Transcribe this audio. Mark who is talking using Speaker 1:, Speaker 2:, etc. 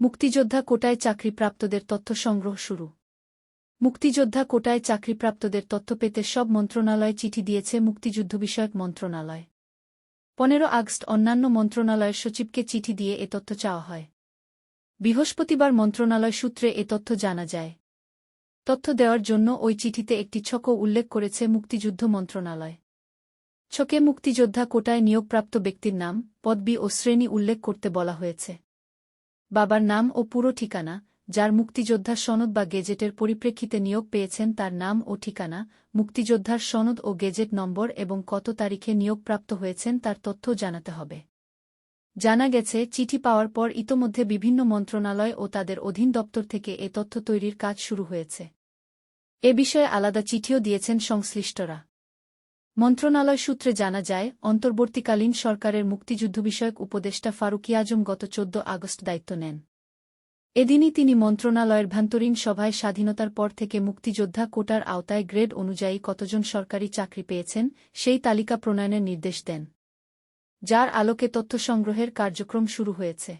Speaker 1: মুক্তিযোদ্ধা কোটায় চাকরিপ্রাপ্তদের তথ্য সংগ্রহ শুরু। মুক্তিযোদ্ধা কোটায় চাকরিপ্রাপ্তদের তথ্য পেতে সব মন্ত্রণালয় চিঠি দিয়েছে মুক্তিযুদ্ধ বিষয়ক মন্ত্রণালয়। পনেরো আগস্ট অন্যান্য মন্ত্রণালয়ের সচিবকে চিঠি দিয়ে এ তথ্য চাওয়া হয়। বৃহস্পতিবার মন্ত্রণালয় সূত্রে এ তথ্য জানা যায়। তথ্য দেওয়ার জন্য ওই চিঠিতে একটি ছকও উল্লেখ করেছে মুক্তিযুদ্ধ মন্ত্রণালয়। ছকে মুক্তিযোদ্ধা কোটায় নিয়োগপ্রাপ্ত ব্যক্তির নাম, পদবি ও শ্রেণি উল্লেখ করতে বলা হয়েছে। বাবার নাম ও পুরো ঠিকানা, যার মুক্তিযোদ্ধার সনদ বা গেজেটের পরিপ্রেক্ষিতে নিয়োগ পেয়েছেন তার নাম ও ঠিকানা, মুক্তিযোদ্ধার সনদ ও গেজেট নম্বর এবং কত তারিখে নিয়োগপ্রাপ্ত হয়েছেন তার তথ্য জানাতে হবে। জানা গেছে, চিঠি পাওয়ার পর ইতোমধ্যে বিভিন্ন মন্ত্রণালয় ও তাদের অধীন দপ্তর থেকে এ তথ্য তৈরির কাজ শুরু হয়েছে। এ বিষয়ে আলাদা চিঠিও দিয়েছেন সংশ্লিষ্টরা। মন্ত্রণালয় সূত্রে জানা যায়, অন্তর্বর্তীকালীন সরকারের মুক্তিযুদ্ধ বিষয়ক উপদেষ্টা ফারুকি আজম গত চোদ্দ আগস্ট দায়িত্ব নেন। এদিনই তিনি মন্ত্রণালয়ের ভ্যান্তরীণ সভায় স্বাধীনতার পর থেকে মুক্তিযোদ্ধা কোটার আওতায় গ্রেড অনুযায়ী কতজন সরকারি চাকরি পেয়েছেন, সেই তালিকা প্রণয়নের নির্দেশ দেন, যার আলোকে তথ্য সংগ্রহের কার্যক্রম শুরু হয়েছে।